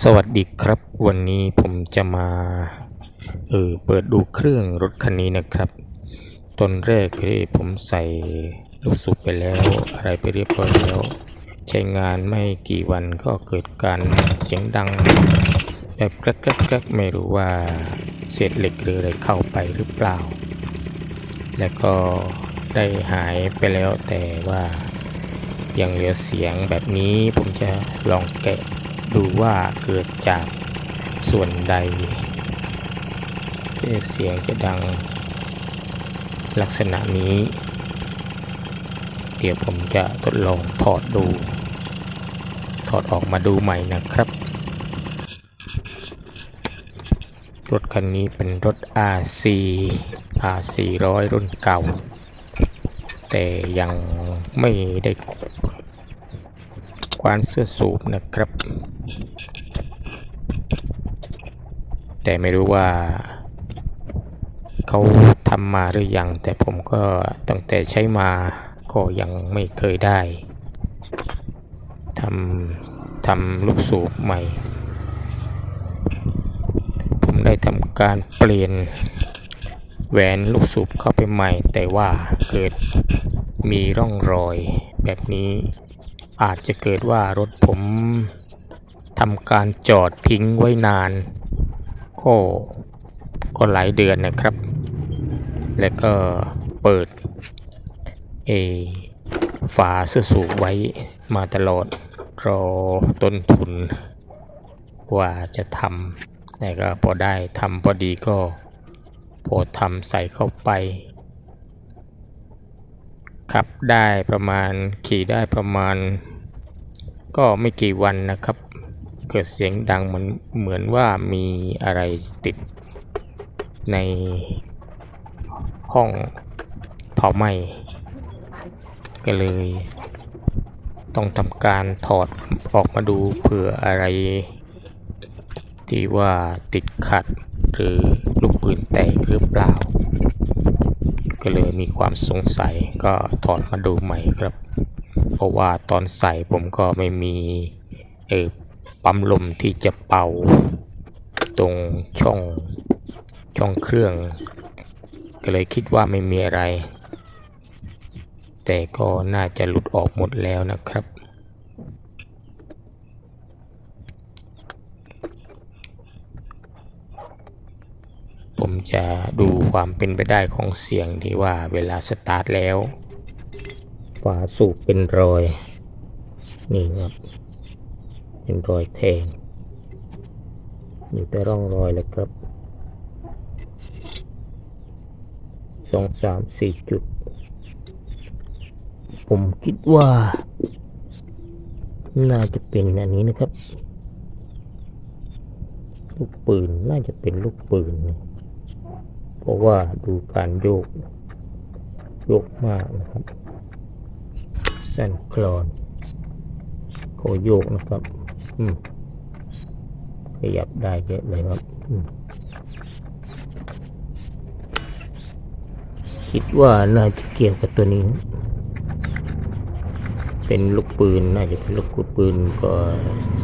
สวัสดีครับ วันนี้ผมจะมาเออเปิดดูเครื่องรถคันนี้นะครับ ตอนแรกที่ผมใส่ลูกสูบไปแล้ว อะไรไปเรียบร้อยแล้ว ใช้งานไม่กี่วันก็เกิดการเสียงดัง แบบแกรกแกรกกรกไม่รู้ว่าเศษเหล็กหรืออะไรเข้าไปหรือเปล่า แล้วก็ได้หายไปแล้วแต่ว่ายังเหลือเสียงแบบนี้ผมจะลองแกะ ดูว่าเกิดจากส่วนใดที่เสียงจะดังลักษณะนี้ เดี๋ยวผมจะทดลองถอดดู ถอดออกมาดูใหม่นะครับ รถคันนี้เป็นรถ RC R400 รุ่นเก่า แต่ยังไม่ได้ กวานเสื้อสูบนะครับ แต่ไม่รู้ว่า เขาทำมาหรือยัง แต่ผมก็ตั้งแต่ใช้มาก็ยังไม่เคยได้ทำทำลูกสูบใหม่ ผมได้ทำการเปลี่ยนแหวนลูกสูบเข้าไปใหม่ แต่ว่าเกิดมีร่องรอยแบบนี้ อาจจะเกิดว่ารถผมทำการจอดทิ้งไว้นาน ก็ก็หลายเดือนนะครับ แล้วก็เปิดเอฝาเสื้อสูบไว้มาตลอดรอต้นทุน ว่าจะทำแต่ก็พอได้ทำพอดีก็พอทำใส่เข้าไป ขับได้ประมาณขี่ได้ประมาณ ก็ไม่กี่วันนะครับ เกิดเสียงดังเหมือนเหมือนว่ามีอะไรติดในห้องเผาไหม้ก็เลย ต้องทำการถอดออกมาดูเผื่ออะไร ที่ว่าติดขัดหรือลูกปืนแตกหรือเปล่า ก็เลยมีความสงสัยก็ถอดมาดูใหม่ครับ เพราะว่าตอนใส่ผมก็ไม่มีเออปั๊มลมที่จะเป่า ตรงช่องช่องเครื่อง ก็เลยคิดว่าไม่มีอะไร แต่ก็น่าจะหลุดออกหมดแล้วนะครับ ผมจะดูความเป็นไปได้ของเสียงที่ว่าเวลาสตาร์ทแล้ว ฝาสูบเป็นรอย นี่ครับ เป็นรอยแทงอยู่แต่ร่องรอยเลยครับสองสามสี่จุด ผมคิดว่า น่าจะเป็นอันนี้นะครับ ลูกปืน น่าจะเป็นลูกปืนนะ เพราะว่าดูการโยก โยกมากนะครับสั้นคลอนก็โยกนะครับ อืมขยับได้เยอะเลยครับคิดว่าน่าจะเกี่ยวกับตัวนี้ เป็นลูกปืน น่าจะเป็นลูกปืนก็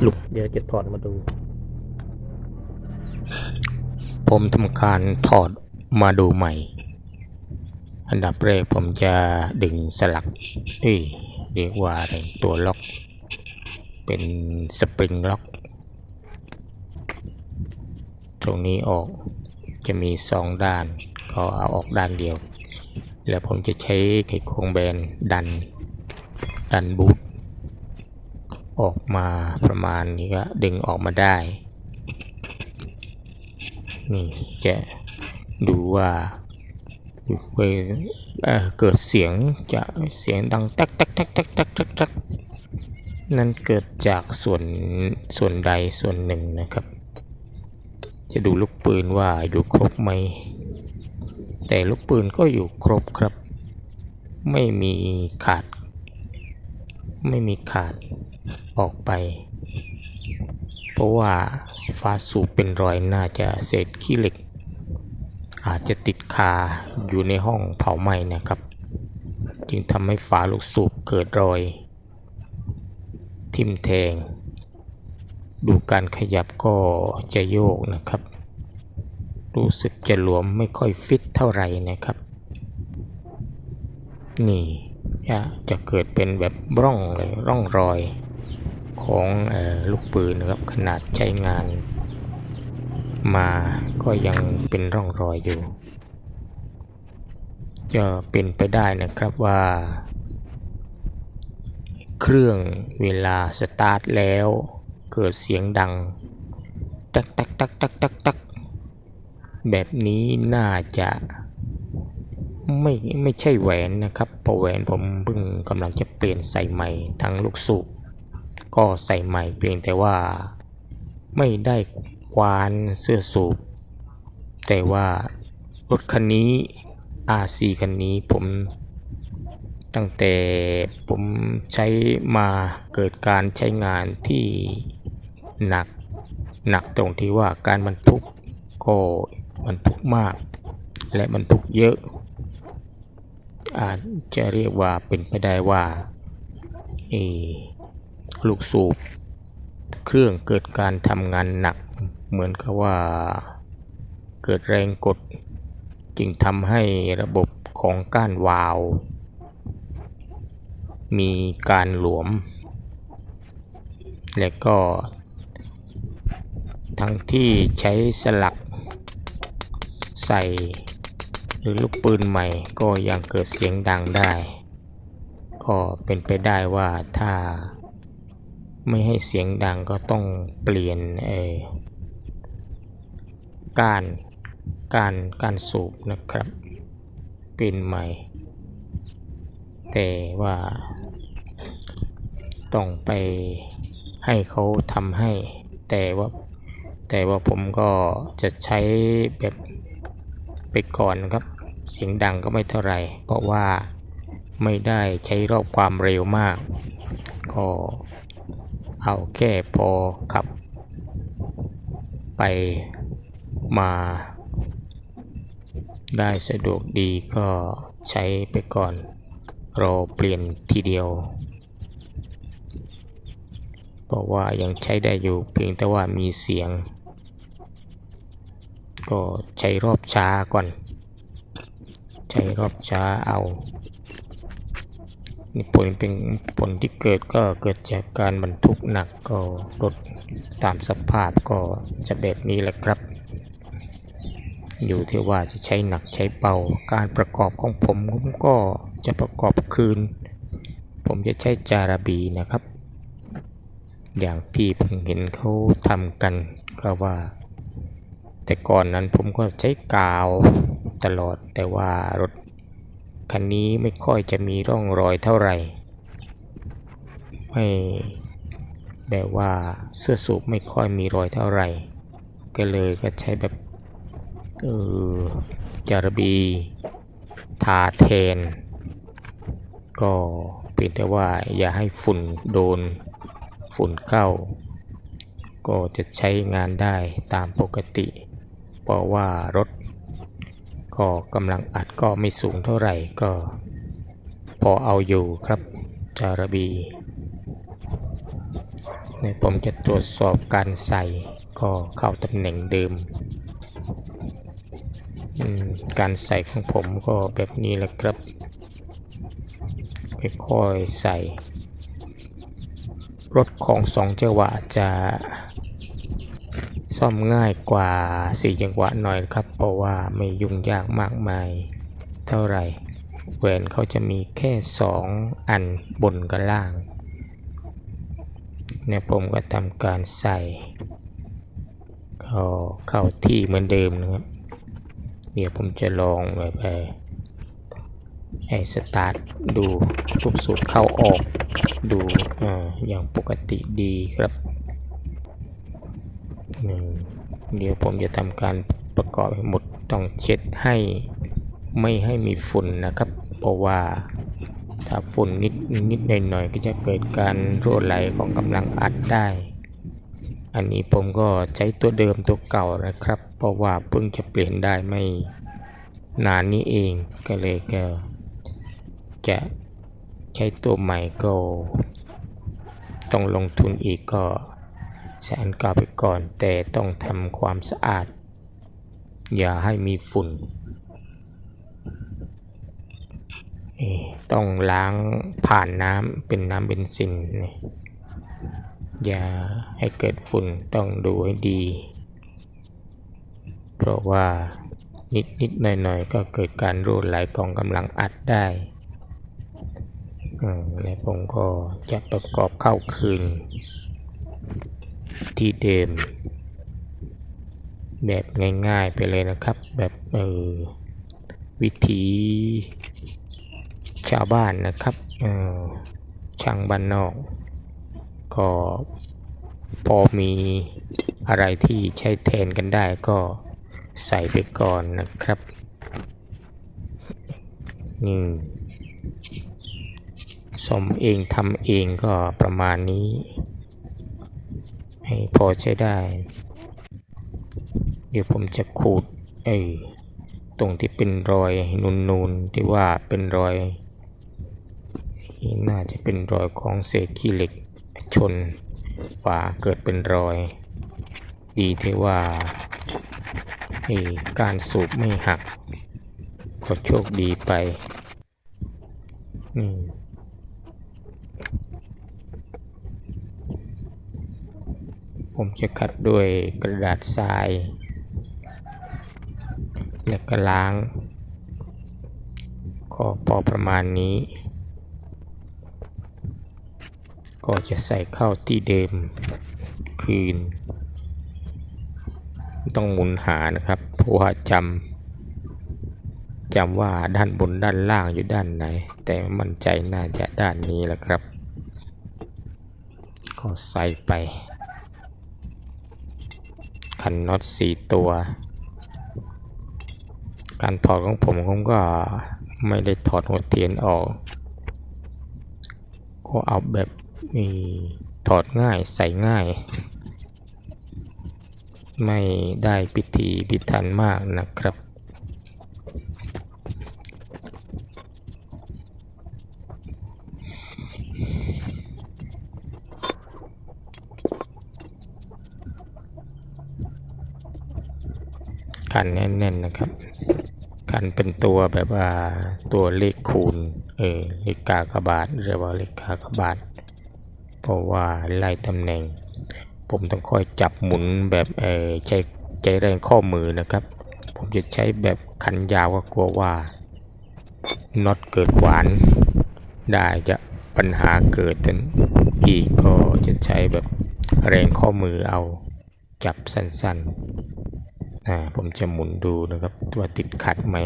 ลูกเดี๋ยวจะถอดมาดู ผมทำการถอด มาดูใหม่ อันดับแรกผมจะดึงสลักเอ้เรียกว่าอะไรตัวล็อก เป็นสปริงล็อก ตรงนี้ออกจะมีสองด้านก็เอาออกด้านเดียว แล้วผมจะใช้ไขควงแบนดัน ดันบูทออกมาประมาณนี้ก็ดึงออกมาได้ นี่จะ ดูว่าเอ่อเกิดเสียงจะเสียงดังแตกแตกแตกแตกแตกแตกแตกนั่นเกิดจากส่วนส่วนใดส่วนหนึ่งนะครับ จะดูลูกปืนว่าอยู่ครบไหม แต่ลูกปืนก็อยู่ครบครับ ไม่มีขาด ไม่มีขาดออกไป เพราะว่าฟ้าสูบเป็นรอยน่าจะเศษขี้เหล็ก อาจจะติดคาอยู่ในห้องเผาไหม้นะครับ จึงทำให้ฝาลูกสูบเกิดรอย ทิ่มแทง ดูการขยับก็จะโยกนะครับ รู้สึกจะหลวมไม่ค่อยฟิตเท่าไหร่นะครับ นี่จะเกิดเป็นแบบร่องเลยร่องรอยของออลูกปืนนะครับขนาดใช้งานมาก็ยัง เป็นร่องรอยอยู่ จะเป็นไปได้นะครับว่า เครื่องเวลาสตาร์ทแล้ว เกิดเสียงดัง ตักตักตักตักตักตักแบบนี้น่าจะไม่ไม่ใช่แหวนนะครับเพราะแหวนผมเพิ่งกำลังจะเปลี่ยนใส่ใหม่ทั้งลูกสูบก็ใส่ใหม่เพียงแต่ว่าไม่ได้ควานเสื้อสูบ แต่ว่ารถคันนี้ RC คันนี้ผมตั้งแต่ผมใช้มาเกิดการใช้งานที่หนักหนักตรงที่ว่าการบรรทุกก็บรรทุกมาก และบรรทุกเยอะ อาจจะเรียกว่าเป็นไปได้ว่าเอลูกสูบ เครื่องเกิดการทำงานหนักเหมือนกับว่า เกิดแรงกด จึงทำให้ระบบของก้านวาล์วมีการหลวม และก็ ทั้งที่ใช้สลักใส่หรือลูกปืนใหม่ก็ยังเกิดเสียงดังได้ ก็เป็นไปได้ว่าถ้าไม่ให้เสียงดังก็ต้องเปลี่ยนเออการ การการสูบนะครับเป็นใหม่ แต่ว่า ต้องไปให้เขาทำให้ แต่ว่าแต่ว่าผมก็จะใช้แบบไปก่อนนะครับ เสียงดังก็ไม่เท่าไหร่เพราะว่าไม่ได้ใช้รอบความเร็วมาก ก็เอาแค่พอขับ ไปมา ได้สะดวกดีก็ใช้ไปก่อนรอเปลี่ยนทีเดียว เพราะว่ายังใช้ได้อยู่เพียงแต่ว่ามีเสียง ก็ใช้รอบช้าก่อน ใช้รอบช้าเอาผลเป็นผลที่เกิดก็เกิดจากการบรรทุกหนักก็รถตามสภาพก็จะแบบนี้แหละครับ อยู่ที่ว่าจะใช้หนักใช้เบาการประกอบของผมผมก็จะประกอบคืน ผมจะใช้จาราบีนะครับ อย่างที่ผมเห็นเขาทำกันก็ว่า แต่ก่อนนั้นผมก็ใช้กาวตลอดแต่ว่ารถคันนี้ไม่ค่อยจะมีร่องรอยเท่าไหร่ ไม่แบบว่าเสื้อสูบไม่ค่อยมีรอยเท่าไหร่ ก็เลยก็ใช้แบบ เออจารบีทาแทน ก็เพียงแต่ว่าอย่าให้ฝุ่นโดนฝุ่นเข้า ก็จะใช้งานได้ตามปกติ เพราะว่ารถ ก็กำลังอัดก็ไม่สูงเท่าไหร่ก็ พอเอาอยู่ครับจารบีเนี่ยผมจะตรวจสอบการใส่ก็เข้าตำแหน่งเดิม การใส่ของผมก็แบบนี้แหละครับ ค่อยๆใส่รถของสองจังหวะจะซ่อมง่ายกว่าสี่จังหวะหน่อยครับ เพราะว่าไม่ยุ่งยากมากมายเท่าไหร่แหวนเขาจะมีแค่สองอันบนกับล่าง เนี่ยผมก็ทำการใส่ก็เข้าที่เหมือนเดิมนะครับ เดี๋ยวผมจะลองแบบเออให้สตาร์ทดูลูกสูบเข้าออกดูออย่างปกติดีครับ เดี๋ยวผมจะทำการประกอบหมดต้องเช็ดให้ไม่ให้มีฝุ่นนะครับ เพราะว่าถ้าฝุ่นนิดนิดหน่อยหน่อยๆก็จะเกิดการรั่วไหลของกำลังอัดได้ อันนี้ผมก็ใช้ตัวเดิมตัวเก่านะครับ เพราะว่าเพิ่งจะเปลี่ยนได้ไม่นานนี้เองก็เลยก็จะใช้ตัวใหม่ก็ต้องลงทุนอีกก็ใช้อันเก่าไปก่อน แต่ต้องทำความสะอาด อย่าให้มีฝุ่น ต้องล้างผ่านน้ำเป็นน้ำเบนซินนี่ อย่าให้เกิดฝุ่นต้องดูให้ดี เพราะว่านิดนิดๆหน่อยหน่อยๆก็เกิดการรูดไหลของกำลังอัดได้และผมก็จะประกอบเข้าคืน ที่เดิม แบบง่ายๆไปเลยนะครับ แบบเออวิธีชาวบ้านนะครับออช่างบ้านนอก ก็พอมีอะไรที่ใช้แทนกันได้ก็ใส่ไปก่อนนะครับนี่สมเองทำเองก็ประมาณนี้ ให้พอใช้ได้ เดี๋ยวผมจะขูดไอ้ตรงที่เป็นรอยนูนๆที่ว่าเป็นรอย น่าจะเป็นรอยของเศษขี้เหล็ก ชนฝาเกิดเป็นรอย ดีที่ว่าไอ้การสูบไม่หัก ก็โชคดีไปมผมจะขัดด้วยกระดาษทราย แล้วก็ล้าง ก็พอประมาณนี้ ก็จะใส่เข้าที่เดิมคืน ต้องหมุนหานะครับเพราะว่าจำจำว่าด้านบนด้านล่างอยู่ด้านไหน แต่มั่นใจน่าจะด้านนี้แหละครับ ก็ใส่ไป คันน็อตสี่ตัว การถอดของผมผมก็ไม่ได้ถอดหัวเทียนออก ก็เอาแบบ นี่ถอดง่ายใส่ง่าย ไม่ได้พิธีพิถันมากนะครับ กันแน่นๆนะครับกันเป็นตัวแบบว่าตัวเลขคูณ เออเลขกากบาทเรียกว่าเลขกากบาท ราะว่าไล่ตำแหน่ง ผมต้องคอยจับหมุนแบบเออใจใจแรงข้อมือนะครับ ผมจะใช้แบบขันยาวก็กลัวว่าน็อตเกิดหวาน ได้จะปัญหาเกิดทันอีกก็จะใช้แบบแรงข้อมือเอาจับสั้นๆอ่าผมจะหมุนดูนะครับว่าติดขัดไหม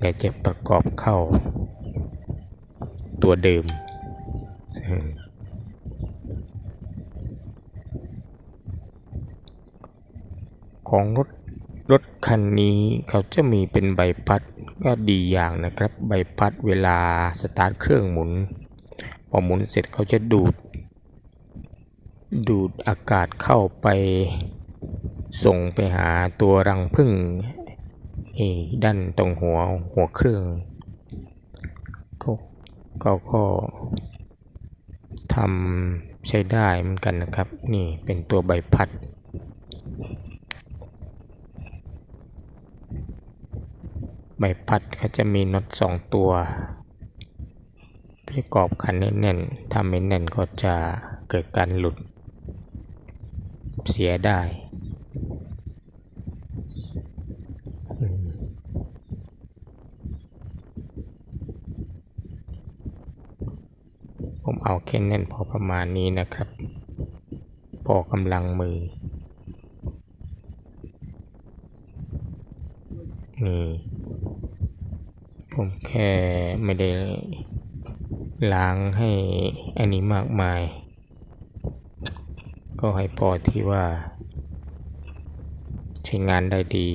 และจะประกอบเข้าตัวเดิมอืม ของรถรถคันนี้เขาจะมีเป็นใบพัดก็ดีอย่างนะครับ ใบพัดเวลาสตาร์ทเครื่องหมุน พอหมุนเสร็จเขาจะดูด ดูดอากาศเข้าไป ส่งไปหาตัวรังผึ้งเอ่ด้านตรงหัวหัวเครื่องก็ก็ก็ทำใช้ได้เหมือนกันนะครับ นี่เป็นตัวใบพัด ใบพัดเขาจะมีน็อตสองตัวประกอบคันแน่นๆถ้าไม่แน่นก็จะเกิดการหลุด เสียได้ ผมเอาแค่แน่นพอประมาณนี้นะครับ พอกำลังมือนี่ ผมแค่ไม่ได้ล้างให้อันนี้มากมาย ก็ให้พอที่ว่า ใช้งานได้ดี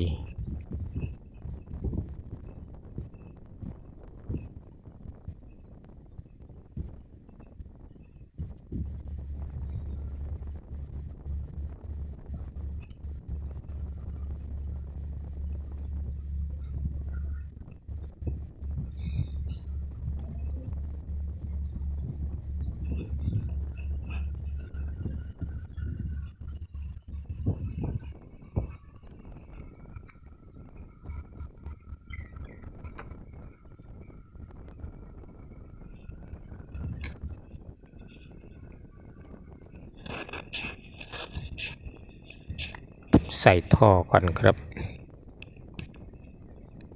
เใส่ท่อก่อนครับ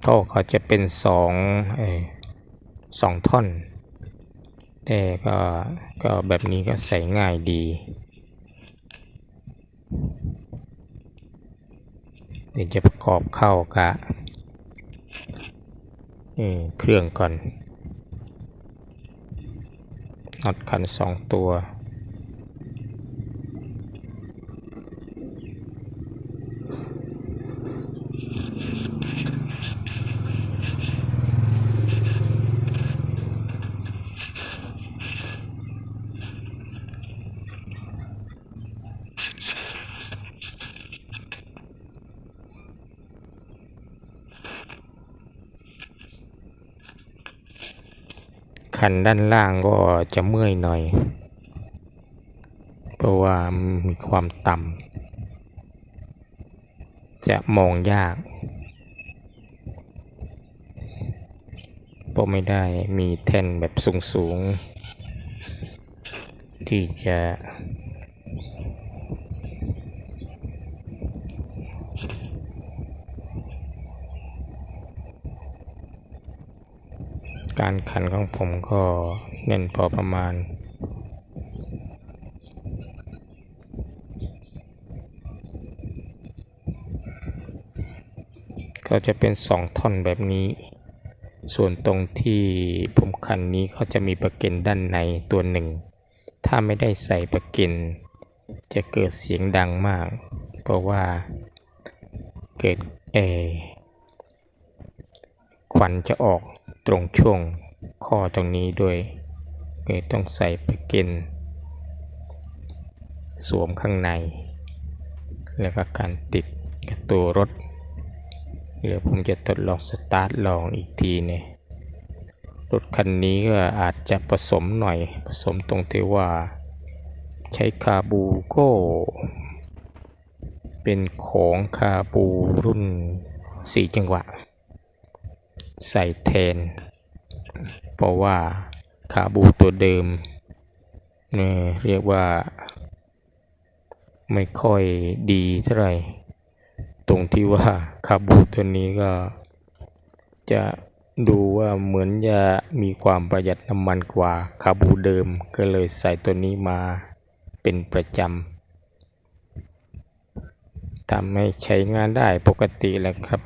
ท่อเขาจะเป็นสองสองท่อน แต่ก็ก็แบบนี้ก็ใส่ง่ายดี เดี๋ยวจะประกอบเข้ากับเอ่อเครื่องก่อนน็อตขันสองตัว คันด้านล่างก็จะเมื่อยหน่อย เพราะว่ามีความต่ำจะมองยากเพราะไม่ได้มีแท่นแบบสูงๆ ที่จะารขันของผมก็แน่นพอประมาณ ก็จะเป็นสองท่อนแบบนี้ ส่วนตรงที่ผมขันนี้เขาจะมีประเก็นด้านในตัวหนึ่ง ถ้าไม่ได้ใส่ประเก็นจะเกิดเสียงดังมาก เพราะว่าเกิดเออควันจะออก ตรงช่วงข้อตรงนี้ด้วยเลยต้องใส่ประเกนสวมข้างใน แล้วก็การติดกับตัวรถเดี๋ยวผมจะทดลองสตาร์ทลองอีกทีเนี่ยรถคันนี้ก็อาจจะผสมหน่อยผสมตรงที่ว่า ใช้คาบูโก้เป็นของคาบูรุ่น 4 จังหวะ ใส่แทน เพราะว่าคาบูตัวเดิมเนี่ยเรียกว่า ไม่ค่อยดีเท่าไหร่ ตรงที่ว่าคาบูตัวนี้ก็จะดูว่าเหมือนจะมีความประหยัดน้ำมันกว่าคาบูเดิมก็เลยใส่ตัวนี้มาเป็นประจำทำให้ใช้งานได้ปกติแหละครับ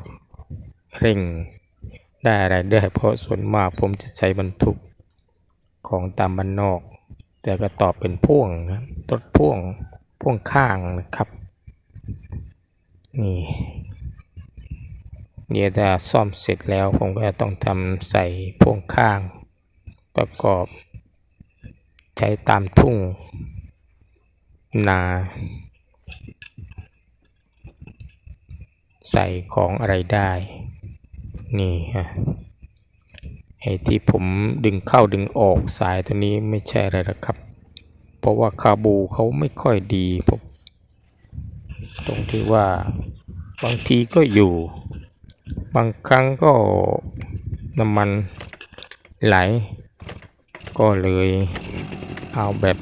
เร่ง ได้อะไรได้เพราะส่วนมากผมจะใช้บรรทุกของตามบ้านนอก แต่ก็ตอบเป็นพ่วงนะรถพ่วงพ่วงข้างนะครับ นี่เดี๋ยวถ้าซ่อมเสร็จแล้วผมก็ต้องทำใส่พ่วงข้าง ประกอบ ใช้ตามทุ่ง นาใส่ของอะไรได้ นี่ฮะไอ้ที่ผมดึงเข้าดึงออกสายตัวนี้ไม่ใช่อะไรหรอกครับ เพราะว่าคาบูเขาไม่ค่อยดีผมตรงที่ว่าบางทีก็อยู่ บางครั้งก็น้ำมันไหล ก็เลยเอาแบบ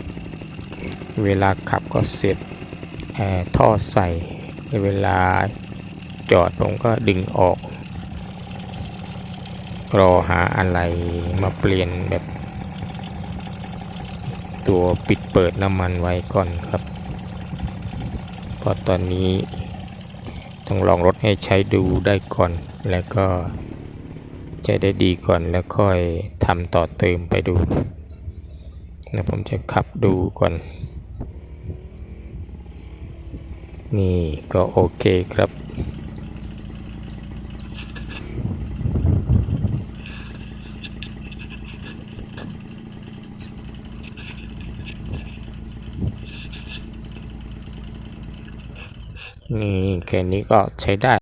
เวลาขับก็เสร็จแอร์ท่อใส่เวลาจอดผมก็ดึงออก รอหาอะไรมาเปลี่ยนแบบ ตัวปิดเปิดน้ำมันไว้ก่อนครับเพราะตอนนี้ต้องลองรถให้ใช้ดูได้ก่อน แล้วก็ใช้ได้ดีก่อนแล้วค่อยทำต่อเติมไปดูนะผมจะขับดูก่อน นี่ก็โอเคครับ นี่แค่นี้ก็ใช้ได้